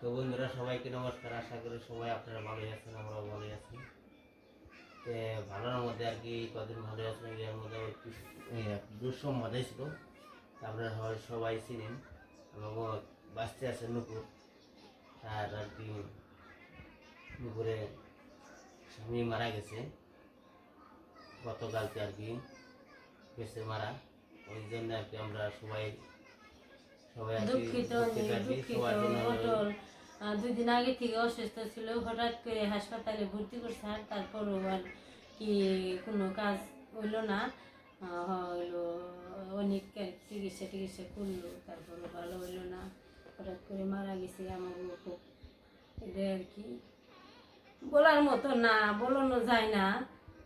তো বন্ধুরা, সবাইকে নমস্কার। আশা করি সবাই আপনারা ভালোই আছেন, আমরাও ভালোই আছি। তো ভালোর মধ্যে আর কি, কদিন ভালো আছেন এর মধ্যে একটু দুঃসম মধ্যে ছিল। আপনারা হয় সবাই চিনেন। আমাকে বাঁচতে আছে নুপুর। আর আর কি, নুপুরে স্বামী মারা গেছে। গতকালকে আর কি গেছে মারা। ওই জন্য আর কি আমরা সবাই দুঃখিত দুঃখিত দুই দিন আগে থেকে অসুস্থ ছিল হঠাৎ করে হাসপাতালে ভর্তি করছে আর তারপরও আর কি কোনো কাজ হইল না। হইল অনেক চিকিৎসা টিকিৎসা করল তারপরও ভালো হইল না। হঠাৎ করে মারা গেছে আমারও খুব এটা আর কি। বলার মতো না বলানো যায় না।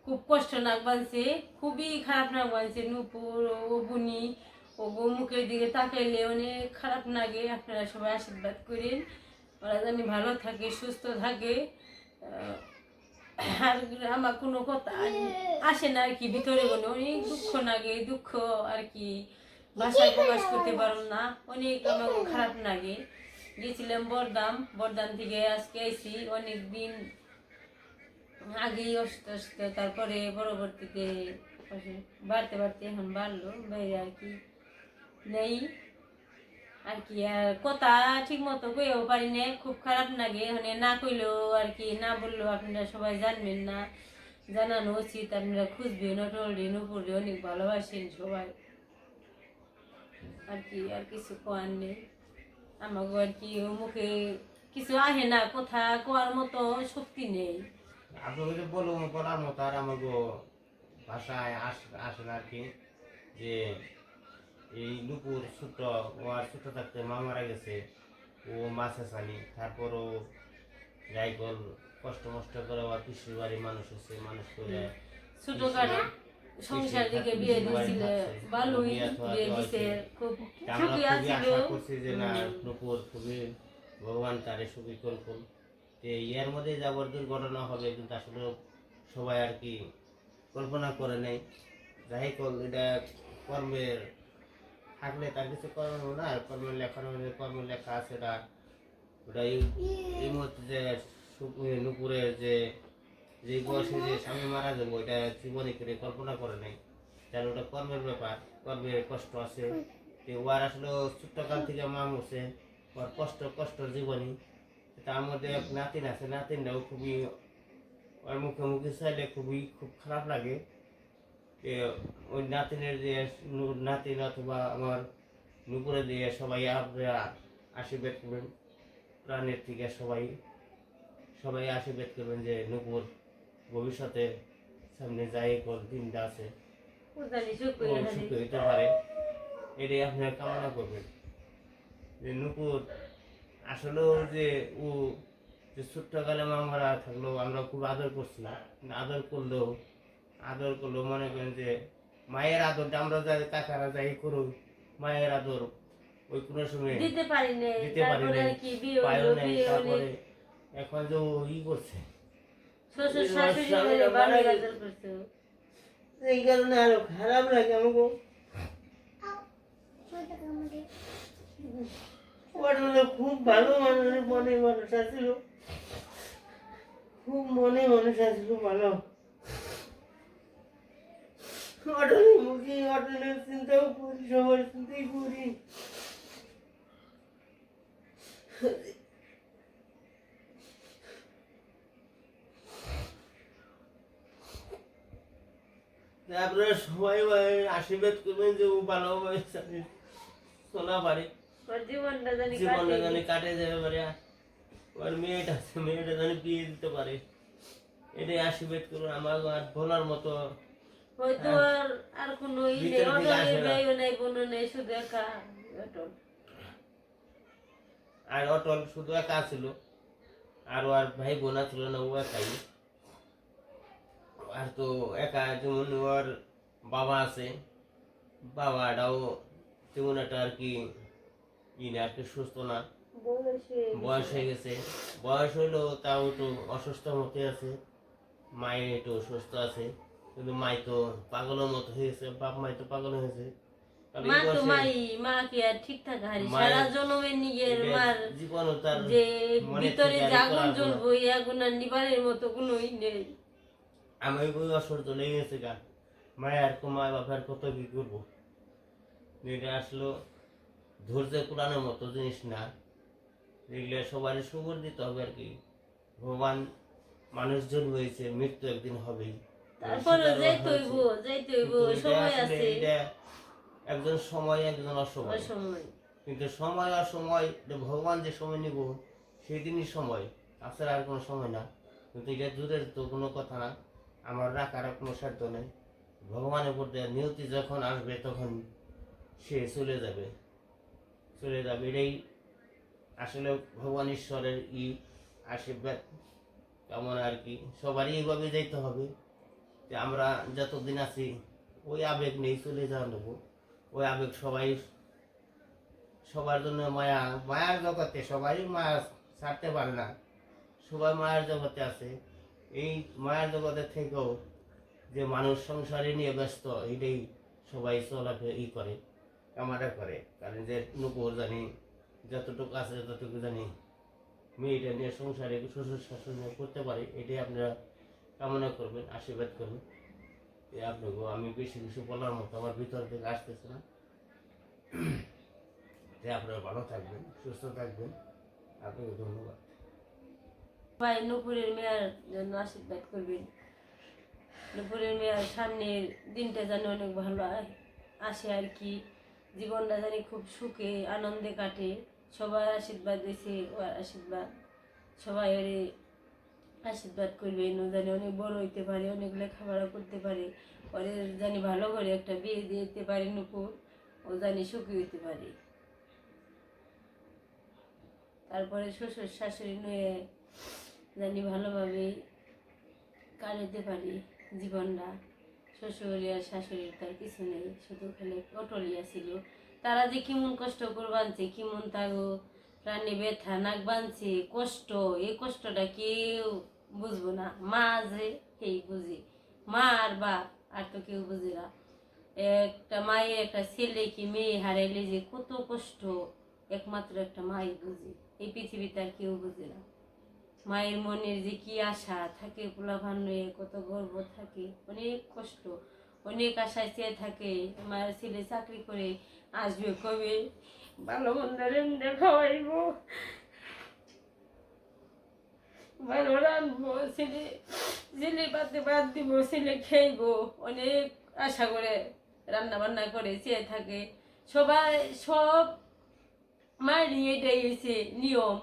খুব কষ্ট নাক বানছে খুবই খারাপ নাক বানছে নুপুর ও বুনি। ও মুখের দিকে তাকাইলে অনেক খারাপ লাগে। আপনারা সবাই আশীর্বাদ করেন। ওরা জানি ভালো থাকে, সুস্থ থাকে। আর আমার কোনো কথা আসে না আর কি, ভিতরে কোনো অনেক দুঃখ লাগে, দুঃখ আর কি। ভাষায় প্রকাশ করতে পারো না, অনেক আমার খারাপ লাগে। গেছিলাম বরদাম বরদাম থেকে আজকে আইসি অনেক দিন আগেই অসুস্থ অসুস্থ, তারপরে পরবর্তীতে বাড়তে বাড়তে এখন বাড়লো, বাইরে আর কি। নেই। আর কি আর কথা ঠিক মতো কইও পারি না খুব খারাপ লাগে মানে না কইলেও আর কি, না বললেও আপনারা সবাই জানবেন না। জানানো উচিত, আপনারা খুঁজবেন অটলরেন উপরে অনেক ভালোবাসেন সবাই। আর কি, আর কিছু কোয়ার নেই। আমাকে আর কি, মুখে কিছু আহে না, কথা কোয়ার মতো শক্তি নেই। আপনাকে বলো, বলার মতো আর আমাকে ভাষায় আস- আসে না আর কি, যে এই নুপুর ছোট ও আর ছোট থাকতে মা মারা গেছে ও মাছে চালি তারপরও যাই কল কষ্ট মষ্ট করে আবার পিসির বাড়ির মানুষ হচ্ছে মানুষ করে ছোটখাটো সংসার দিকে বিয়ে দিয়েছিল ভালোই বিয়ে দিছে খুব সুখী আছিল। করছি যে না নুপুর খুবই ভগবান তারে সুখী করুন এর মধ্যে যাবার দুর্ঘটনা হবে কিন্তু আসলে সবাই আর কি কল্পনা করে নেই। যাই কল এটা কর্মের থাকলে তার কিছু কর্ম না, আর কর্মের লেখার কর্ম লেখা আছে এটা ওটা এই মুহূর্তে যে নুপুরের যে যে বয়সে যে স্বামী মারা যাব এটা জীবনে করে কল্পনা করে নাই। কারণ ওটা কর্মের ব্যাপার, কর্মের কষ্ট আছে। ওর আসলে ছোট্টকাল থেকে মা মরছে, ওর কষ্ট কষ্টর জীবনী। তার মধ্যে এক নাতিন আছে, নাতিনটাও খুবই, ওর মুখে মুখে চাইলে খুবই খুব খারাপ লাগে। ওই নাতিনের যে নু- নাতিন অথবা আমার নুপুরে দিয়ে সবাই আপনারা আশীর্বাদ করবেন। প্রাণের থেকে সবাই সবাই আশীর্বাদ করবেন যে নুপুর ভবিষ্যতে সামনে যাই কল দিনটা আছে। সুখ হইতে পারে। এটাই আপনারা কামনা করবেন। যে নুপুর আসলেও যে ও যে ছোট্টকালে মা মারা থাকলেও আমরা খুব আদর করছিলাম। আদর করলেও আদর করল মনে করেন যে মায়ের আদরটা আমরা যাই কাকারা যাই করুক মায়ের আদর ওই কোনো সময় দিতে পারি না দিতে পারি তারপরে কি বিয়ে হলো বিয়ে হলে এখন যে ই করছে। শ্বশুর এই শাশুড়ি স্বামীরা হলে গাজর করছে এই কারণে আরও খারাপ লাগে আমাকে। ওটা খুব ভালো মানুষের মনে মানুষ খুব মনে মানুষ আছিল ভালো। অটলের মুখে অটলের চিন্তাও করি সবার চিন্তাই করি। আপনারা সবাই আশীর্বাদ করবেন যে ও ভালোভাবে চলা পারে। জীবনটা জানি কাটে যাবে পারে। ওর মেয়েটা মেয়েটা জানি বিয়ে দিতে পারে। এটাই আশীর্বাদ করুন আমার আর বলার মতো হয়তো আর কোনো ই নেই নেই নেই শুধু একা অটল আর অটল শুধু একা ছিল আর আর ভাই বোনা ছিল না ও একাই। আর তো একা যেমন ওর বাবা আছে বাবাটাও তেমন একটা আর কি ই না আর কি সুস্থ না। বয়স হয়ে গেছে। বয়স হইলেও তাও একটু অসুস্থ মতে আছে। মায়ের একটু অসুস্থ আছে। কিন্তু মাই তো পাগলের মতো হয়েছে বাপ মাই তো পাগল হয়েছে। তাহলে মা তো মাই মা কি আর ঠিকঠাক হারি মায়ের- সারা জন্মের নিজের মার জীবনও তার যে ভিতরে যে আগুন জ্বলবো এই আগুন আর নিবারের মতো কোনোই নেই। আমি বই অসহ্য লেগে গেছে গা। মায়ের কো মা বাবার কত কি করব? এটা আসলো ধৈর্য কুড়ানোর মতো জিনিস না। এগুলো সবারই সুবর দিতে হবে আর কি। ভগবান মানুষজন হয়েছে মৃত্যু একদিন হবেই। তারপরে যাইতে হইব। যাইতে হইব সময় আছে। একজন সময় একজন অসময়। অসময়। কিন্তু সময় অসময় এটা ভগবান যে সময় নিব সেই দিনই সময়। তাছাড়া আর কোনো সময় না। কিন্তু এটা দূরের তো কোনো কথা না। আমার রাখার আর কোনো সাধ্য নেই। ভগবানের উপর দিয়ে নিয়তি যখন আসবে তখন সে চলে যাবে। চলে যাবে এটাই আসলে ভগবান ঈশ্বরের ই আশীর্বাদ। কেমন আর কি। সবারই এইভাবে যাইতে হবে। আমরা যতদিন আছি, ওই আবেগ নেই চলে যাওয়া নেব ওই আবেগ সবাই, সবার জন্য মায়া। মায়ার জগতে সবাই মায়া ছাড়তে পারে না। সবাই মায়ার জগতে আছে। এই মায়ার জগতে থেকেও যে মানুষ সংসারে নিয়ে ব্যস্ত এটাই সবাই চলাফে ই করে কামারা করে। কারণ যে নুপুর জানি, যতটুকু আছে ততটুকু জানি, মেয়েটা নিয়ে সংসারে শ্বশুর শাশুড়ি করতে পারে, এটাই আপনারা কামনা করবেন, আশীর্বাদ করবেন। আপনাকে আমি বেশি কিছু বলার মতো আমার ভিতর থেকে আসতেছে না। যে আপনারা ভালো থাকবেন, সুস্থ থাকবেন। আপনাকে ধন্যবাদ। ভাই, নুপুরের মেয়ার জন্য আশীর্বাদ করবেন। নুপুরের মেয়ার সামনের দিনটা যেন অনেক ভালো আসে আর কি। জীবনটা জানি খুব সুখে, আনন্দে কাটে। সবাই আশীর্বাদ দিয়েছে ওর আশীর্বাদ। সবাই আশীর্বাদ করবে জানি অনেক বড় হইতে পারে অনেক লেখাপড়া করতে পারে। পরে জানি ভালো করে একটা বিয়ে দিতে পারে নুপুর, ও জানি সুখী হইতে পারে। তারপরে শ্বশুর শাশুড়ি নিয়ে জানি ভালোভাবে কাটাতে পারি জীবনটা। শ্বশুর আর শাশুড়ির তার কিছু নেই, শুধু খালি অটলিয়া ছিল তারা যে কেমন কষ্ট করে বাঁধছে কেমন তাগো প্রাণী ব্যথা নাক বাঁধছে কষ্ট, এই কষ্টটা কেউ বুঝব না। মা যে সেই বুঝি। মা আর বাপ আর তো কেউ বুঝে না। একটা মায়ের, একটা ছেলে কি মেয়ে হারাইলে যে কত কষ্ট, একমাত্র একটা মাই বুঝে। এই পৃথিবীতে আর কেউ বুঝে না। মায়ের মনের যে কি আশা, থাকে পোলাভান কত গর্ব, থাকে অনেক কষ্ট, অনেক আশায় চেয়ে থাকে। মায়ের ছেলে চাকরি করে আসবে কবে? ভালো মন্দ রেন্দে খাওয়াইব ভালো রাঁধবো ছেলে ছেলে পাতে বাদ দিব ছেলে খেইব অনেক আশা করে রান্না বান্না করে চেয়ে থাকে। সবাই সব মায়ের এটাই হয়েছে নিয়ম।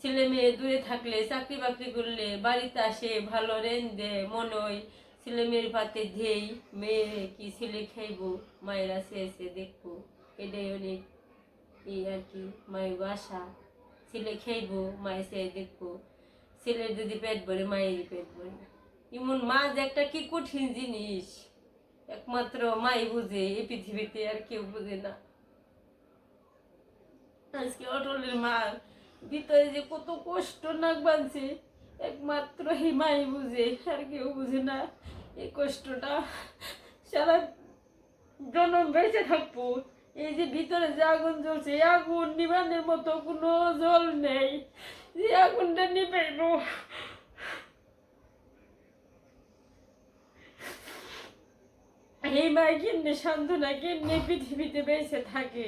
ছেলে মেয়ে দূরে থাকলে চাকরি বাকরি করলে বাড়িতে আসে ভালো রেন্দে মনই। ছেলে মেয়ের পাতে ধেই মেয়ে কি ছেলে খাইব মায়ের এসে দেখব। এটাই অনেক এই আর কি, মায়ের আশা ছেলে খাইব, মায়ের সে দেখব। ছেলের যদি পেট ভরে, মায়েরই পেট ভরে। এমন মা যে একটা কি কঠিন জিনিস। একমাত্র মাই বুঝে, এই পৃথিবীতে আর কেউ বুঝে না। আজকে অটলের মার ভিতরে যে কত কষ্ট নাক বাঁধছে, একমাত্র এই মাই বুঝে, আর কেউ বুঝে না। এই কষ্টটা সারা জনম বেঁচে থাকব। এই যে ভিতরে যে আগুন জ্বলছে, এই আগুন নিবানের মতো কোনো জল নেই। যে আগুনটা নিবেব এই মাই কেমনে সান্ত্বনা, কেমনে পৃথিবীতে বেঁচে থাকে?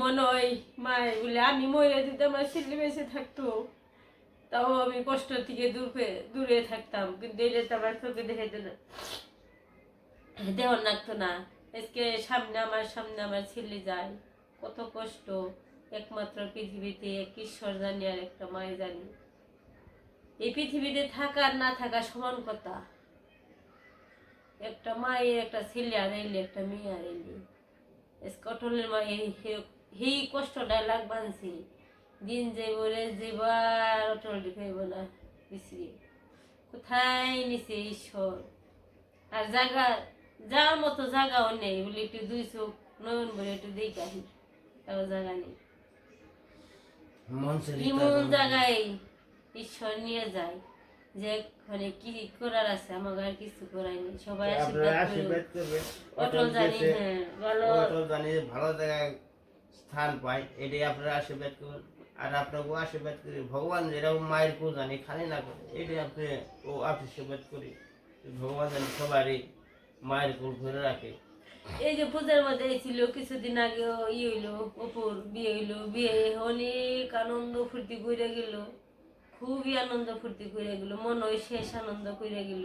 মনে হয় মায়ের বলে আমি মরে যদি আমার ছেলে বেঁচে থাকতো। তাও আমি কষ্ট থেকে দূরে দূরে থাকতাম। কিন্তু এটা তো আমার চোখে দেখাইতো না দেহ লাগতো না। আজকে সামনে আমার সামনে আমার ছেলে যায়। কত কষ্ট, একমাত্র পৃথিবীতে এক ঈশ্বর জানি আর একটা মায় জানি। এই পৃথিবীতে থাকা আর না থাকা সমান কথা। একটা মায়ের একটা ছেলে আর এলে একটা মেয়ে আর এলে। কটলের মা সেই কষ্টটা লাগ বানছি দিন যাইব রে যেবার অটল দেখাইব না কোথায় নিছে ঈশ্বর? আর জায়গা যাওয়ার মতো জায়গাও নেই বলে একটু দুই চোখ নয়ন বলে একটু দেখে আসি। তাও জায়গা নেই। এমন জায়গায় ঈশ্বর নিয়ে যায় যে মানে কি করার আছে আমাকে আর কিছু করাই নেই। সবাই আপনারা আশীর্বাদ করুন। আশীর্বাদ অটল জানি হ্যাঁ ভালো অটল জানি ভালো জায়গায় স্থান পায় এটাই আপনারা আশীর্বাদ করবেন আর আপনাকেও আশীর্বাদ করি ভগবান যেরকম মায়ের কো জানি খালি না করে এটাই আপনি ও আশীর্বাদ করি। ভগবান জানি সবারই মায়ের কোল ধরে রাখে। এই যে পূজার মধ্যে ছিল, কিছুদিন আগে ই হইল, অপুর বিয়ে হইল। বিয়ে অনেক আনন্দ ফুর্তি করে গেল। খুবই আনন্দ ফুর্তি করে গেল মন ওই শেষ আনন্দ করে গেল।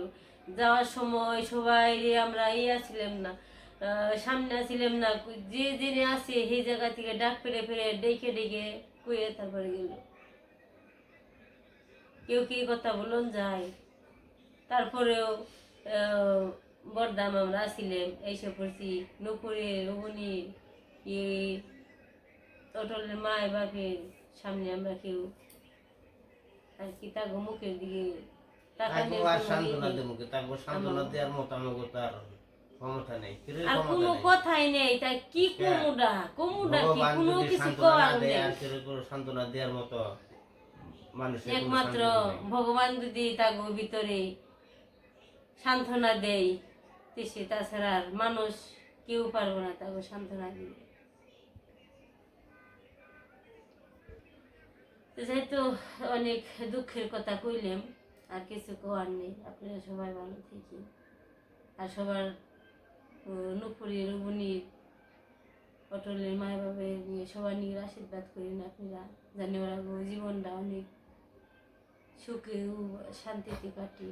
যাওয়ার সময় সবাই আমরা ইয়া ছিলাম না সামনে ছিলাম না, যে জেনে আসে সেই জায়গা থেকে ডাক পেরে ফেরে ডেকে ডেকে কুয়ে তারপরে গেল। কেউ কি কথা বলুন যায়। তারপরেও বরদাম আমরা আসিলাম এসে পড়ছি। নুপুরে রঘুনি এই অটলের মায় বাপের সামনে আমরা কেউ আর কি তার মুখের দিকে আর কোনো কথাই নেই তাই কি। কমুডা? কমুডা কি? কোনো কিছু করার নেই। সান্ত্বনা দেওয়ার মতো একমাত্র ভগবান যদি তাগো ভিতরে সান্ত্বনা দেয় সে তাছাড়া আর মানুষ কেউ পারব না তাকে সান্ত্বনা তো যেহেতু অনেক দুঃখের কথা কইলাম আর কিছু কোয়ার নেই, আপনারা সবাই ভালো থাকি আর সবার নুপুরি রুবুনি পটলের মায় বাবা নিয়ে সবার নিয়ে আশীর্বাদ করেন আপনারা জানি ওরা জীবনটা অনেক সুখে শান্তিতে কাটে।